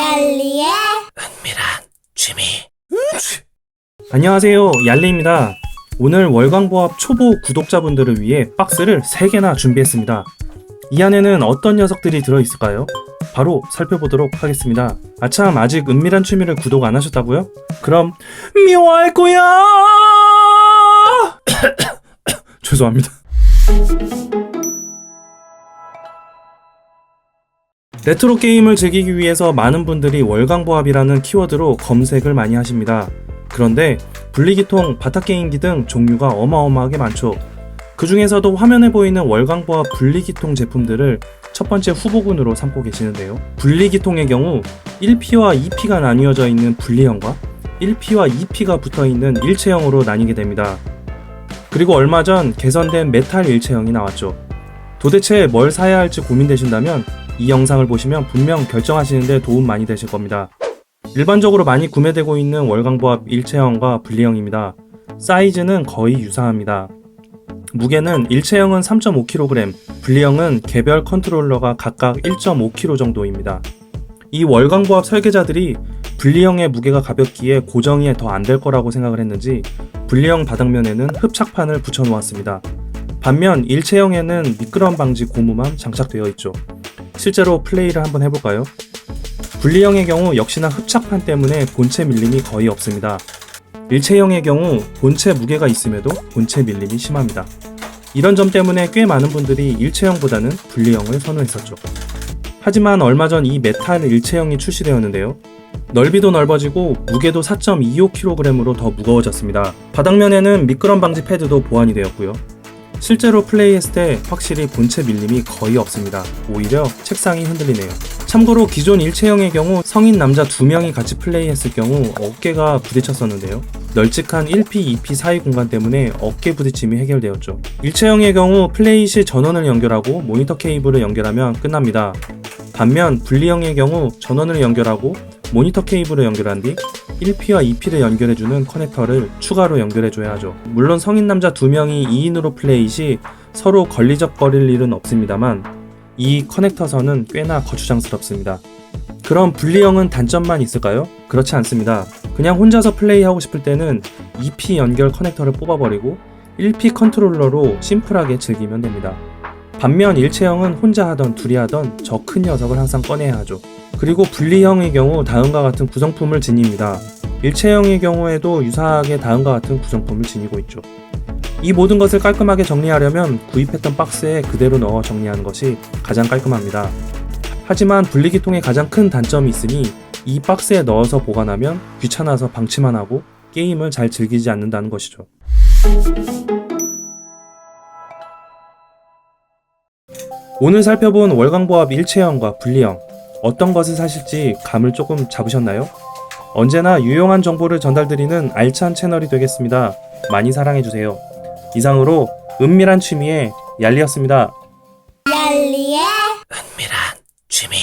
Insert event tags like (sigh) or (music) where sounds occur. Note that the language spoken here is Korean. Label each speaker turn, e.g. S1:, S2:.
S1: 얄리의
S2: 은밀한 취미.
S3: 안녕하세요. 얄리입니다. 오늘 월광보합 초보 구독자분들을 위해 박스를 3개나 준비했습니다. 이 안에는 어떤 녀석들이 들어있을까요? 바로 살펴보도록 하겠습니다. 아참, 아직 은밀한 취미를 구독 안 하셨다고요? 그럼, 미워할 거야! (coughs) (coughs) (coughs) 죄송합니다. 레트로 게임을 즐기기 위해서 많은 분들이 월광보합이라는 키워드로 검색을 많이 하십니다. 그런데 분리기통, 바닥게임기 등 종류가 어마어마하게 많죠. 그 중에서도 화면에 보이는 월광보합 분리기통 제품들을 첫 번째 후보군으로 삼고 계시는데요. 분리기통의 경우 1P와 2P가 나뉘어져 있는 분리형과 1P와 2P가 붙어 있는 일체형으로 나뉘게 됩니다. 그리고 얼마 전 개선된 메탈 일체형이 나왔죠. 도대체 뭘 사야 할지 고민되신다면 이 영상을 보시면 분명 결정하시는데 도움 많이 되실 겁니다. 일반적으로 많이 구매되고 있는 월광보합 일체형과 분리형입니다. 사이즈는 거의 유사합니다. 무게는 일체형은 3.5kg, 분리형은 개별 컨트롤러가 각각 1.5kg 정도입니다. 이 월광보합 설계자들이 분리형의 무게가 가볍기에 고정이 더 안 될 거라고 생각을 했는지 분리형 바닥면에는 흡착판을 붙여 놓았습니다. 반면 일체형에는 미끄럼 방지 고무만 장착되어 있죠. 실제로 플레이를 한번 해볼까요? 분리형의 경우 역시나 흡착판 때문에 본체 밀림이 거의 없습니다. 일체형의 경우 본체 무게가 있음에도 본체 밀림이 심합니다. 이런 점 때문에 꽤 많은 분들이 일체형보다는 분리형을 선호했었죠. 하지만 얼마 전 이 메탈 일체형이 출시되었는데요. 넓이도 넓어지고 무게도 4.25kg으로 더 무거워졌습니다. 바닥면에는 미끄럼 방지 패드도 보완이 되었고요. 실제로 플레이했을 때 확실히 본체 밀림이 거의 없습니다. 오히려 책상이 흔들리네요. 참고로 기존 일체형의 경우 성인 남자 2명이 같이 플레이했을 경우 어깨가 부딪혔었는데요. 널찍한 1P, 2P 사이 공간 때문에 어깨 부딪힘이 해결되었죠. 일체형의 경우 플레이 시 전원을 연결하고 모니터 케이블을 연결하면 끝납니다. 반면 분리형의 경우 전원을 연결하고 모니터 케이블을 연결한 뒤 1P와 2P를 연결해주는 커넥터를 추가로 연결해줘야 하죠. 물론 성인 남자 2명이 2인으로 플레이 시 서로 걸리적거릴 일은 없습니다만 이 커넥터 선은 꽤나 거추장스럽습니다. 그럼 분리형은 단점만 있을까요? 그렇지 않습니다. 그냥 혼자서 플레이하고 싶을 때는 2P 연결 커넥터를 뽑아버리고 1P 컨트롤러로 심플하게 즐기면 됩니다. 반면 일체형은 혼자 하던 둘이 하던 저 큰 녀석을 항상 꺼내야 하죠. 그리고 분리형의 경우 다음과 같은 구성품을 지닙니다. 일체형의 경우에도 유사하게 다음과 같은 구성품을 지니고 있죠. 이 모든 것을 깔끔하게 정리하려면 구입했던 박스에 그대로 넣어 정리하는 것이 가장 깔끔합니다. 하지만 분리기통의 가장 큰 단점이 있으니 이 박스에 넣어서 보관하면 귀찮아서 방치만 하고 게임을 잘 즐기지 않는다는 것이죠. 오늘 살펴본 월광보합 일체형과 분리형 어떤 것을 사실지 감을 조금 잡으셨나요? 언제나 유용한 정보를 전달드리는 알찬 채널이 되겠습니다. 많이 사랑해주세요. 이상으로 은밀한 취미의 얄리였습니다.
S1: 얄리의
S2: 은밀한 취미.